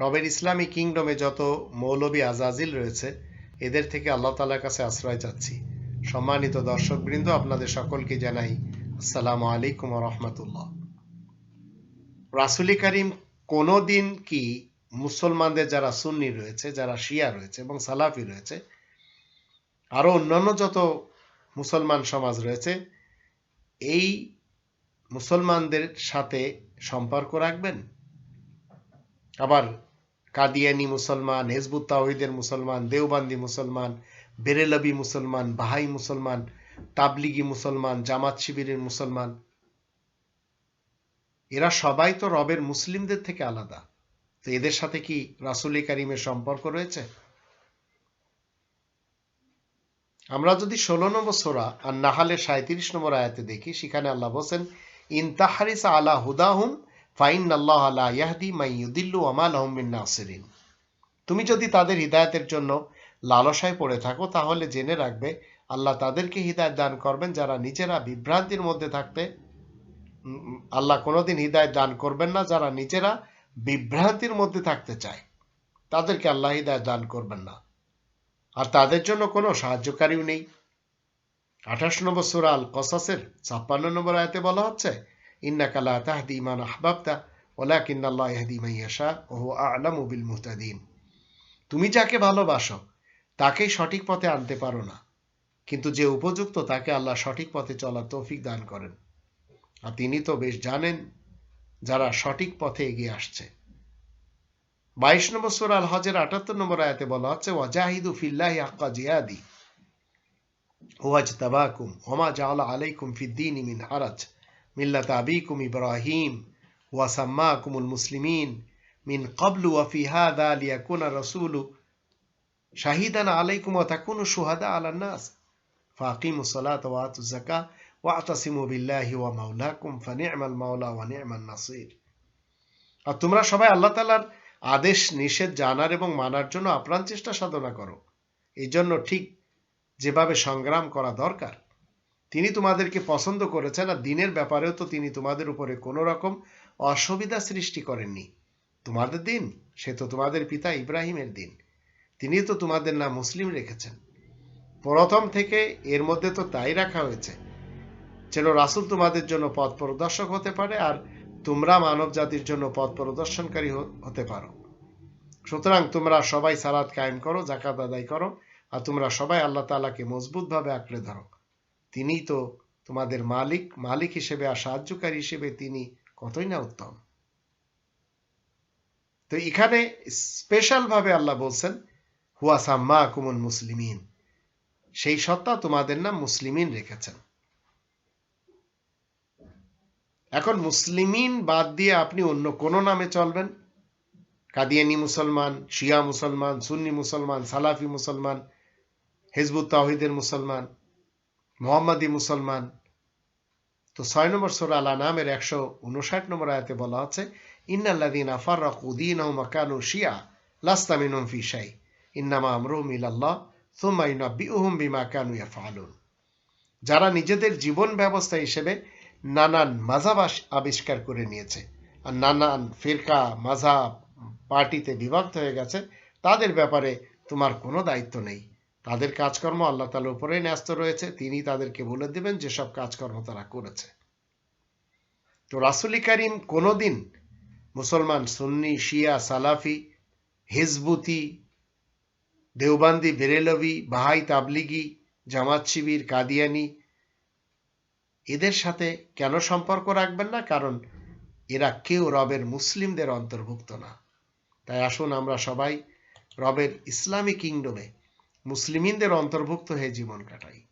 রবের ইসলামী কিংডমে যত মৌলবী আজাজিল রয়েছে, এদের থেকে আল্লাহ তালার কাছে আশ্রয় চাচ্ছি। সম্মানিত দর্শকবৃন্দ, আপনাদের সকলকে জানাই আসসালামু আলাইকুম রহমতুল্লাহ। রাসুলি করিম কোনোদিন কি মুসলমানদের যারা সুন্নি রয়েছে, যারা শিয়া রয়েছে এবং সালাফি রয়েছে, আরও অন্যান্য যত মুসলমান সমাজ রয়েছে, এই মুসলমানদের সাথে সম্পর্ক রাখবেন? আবার কাদিয়ানি মুসলমান, হেজবুত তাওহিদের মুসলমান, দেওবান্দি মুসলমান, বেরেলবি মুসলমান, বাহাই মুসলমান, তাবলিগি মুসলমান, জামাত শিবিরের মুসলমান। এরা সবাই তো রবের মুসলিমদের থেকে আলাদা। তো এদের সাথে কি রাসুলি কারিমের সম্পর্ক রয়েছে? আমরা যদি ষোলো নম্বর সোরা আর নাহালের সাঁত্রিশ নম্বর আয়াতে দেখি, সেখানে আল্লাহ বলছেন ইনতাহারিস আলা হুদাহুম ফাইন আল্লাহ আলা ইয়াহদি মাই ইউদিল্লু আমাল আহমিন নাসিরিন। তুমি যদি তাদের হৃদায়তের জন্য লালসায় পড়ে থাকো, তাহলে জেনে রাখবে, আল্লাহ তাদেরকে হৃদায়ত দান করবেন, যারা নিজেরা বিভ্রান্তির মধ্যে থাকতে আল্লাহ কোনোদিন হৃদায়ত দান করবেন না, যারা নিজেরা বিভ্রান্তির মধ্যে থাকতে চায়। তাদেরকে আল্লাহ হৃদায়ত দান করবেন না। আর তাদের জন্য কোনো সাহায্যকারীও নেই। আঠাশ নম্বর সুরা আল কসাসের ছাপ্পান্ন নম্বর আয়তে বলা হচ্ছে ইন্নাকালা তাহদি মান আহবাবতা ওলাকিন আল্লাহ ইহদি মাইয়াশা ওহু আলামু বিল মুহতাদিন তুমি যাকে ভালোবাসো, তাকেই সঠিক পথে আনতে পারো না। কিন্তু যে উপযুক্ত, তাকে আল্লাহ সঠিক পথে চলার তৌফিক দান করেন। আর তিনি তো বেশ জানেন যারা সঠিক পথে এগিয়ে আসছে। বাইশ নম্বর সুরা আল হজের আটাত্তর নম্বর আয়াতে বলা হচ্ছে, ওয়াজাহিদু ফিল্লাহি হাক্কা জিয়াদি ওয়াজ তাবাকুম ওমা জাআলা আলাইকুম ফিদ্দিন মিন হারাজ। মিল্লাত আবিকুম ইব্রাহিম ওয়া সাম্মাকুমুল মুসলিমিন মিন ক্বাবলু ওয়া ফি হাযা লিয়াকুনা রাসূলু শাহিদান আলাইকুম ওয়া তাকুনু শুহাদা আলান নাস ফাকিমুস সালাতা ওয়া আতুজ যাকাহ ওয়াতাসিমু বিল্লাহি ওয়া মাওলাকুম ফানি'মাল মাওলা ওয়া নি'মান নাসির আর তোমরা সবাই আল্লাহ তাআলার আদেশ, নিষেধ জানার এবং মানার জন্য আপ্রাণ চেষ্টা সাধনা করো। এই জন্য ঠিক যেভাবে সংগ্রাম করা দরকার। তিনি তোমাদেরকে পছন্দ করেছেন আর দিনের ব্যাপারেও তো তিনি তোমাদের উপরে কোনো রকম অসুবিধা সৃষ্টি করেননি। তোমাদের দিন, সে তো তোমাদের পিতা ইব্রাহিমের দিন। তিনি তো তোমাদের নাম মুসলিম রেখেছেন। প্রথম থেকে এর মধ্যে তো তাই রাখা হয়েছে। যেন রাসুল তোমাদের জন্য পথ প্রদর্শক হতে পারে আর তোমরা মানব জাতির জন্য পথ প্রদর্শনকারী হতে পারো। সুতরাং তোমরা সবাই সালাদ কায়েম করো জাকাত আদায় করো আর তোমরা সবাই আল্লাহ তাআলাকে মজবুতভাবে আঁকড়ে ধরো। তিনিই তো তোমাদের মালিক মালিক হিসেবে আর সাহায্যকারী হিসেবে তিনি কতই না উত্তম। তো এখানে স্পেশাল ভাবে আল্লাহ বলছেন, হুয়া সাম্মা কুমুল মুসলিমিন সেই সত্তা তোমাদের নাম মুসলিমিন রেখেছেন। এখন মুসলিমিন বাদ দিয়ে আপনি অন্য কোন নামে চলবেন। কাদিয়ানি মুসলমান, শিয়া মুসলমান, সুন্নি মুসলমান, সালাফি মুসলমান, হেজবুত তাহিদের মুসলমান মোহাম্মদী মুসলমান। তো ছয় নম্বর সোরা আলা নামের একশো উনষাট নম্বর আয়াতে বলা হচ্ছে ইন্নাল্লাদিন মাকানু শিয়া শাই, ইন্নামা আমরুম ইলাল্লাহ যারা নিজেদের জীবন ব্যবস্থা হিসেবে নানান মাঝাব আবিষ্কার করে নিয়েছে, আর নানান ফিরকা মাঝাব পার্টিতে বিভক্ত হয়ে গেছে, তাদের ব্যাপারে তোমার কোনো দায়িত্ব নেই। তাদের কাজকর্ম আল্লাহ তালার উপরেই ন্যস্ত রয়েছে। তিনি তাদেরকে বলে দেবেন, যেসব কাজকর্ম তারা করেছে। তো রাসুলি করিম কোনোদিন মুসলমান, সুন্নি, শিয়া, সালাফি, হিজবুতি, দেওবান্দি, বেরেলভি, বাহাই, তাবলিগি, জামাত শিবির, কাদিয়ানি, এদের সাথে কেন সম্পর্ক রাখবেন না? কারণ এরা কেউ রবের মুসলিমদের অন্তর্ভুক্ত না। তাই আসুন আমরা সবাই রবের ইসলামী কিংডমে মুসলিমিনদের অন্তর্ভুক্ত হয়ে জীবন কাটাই।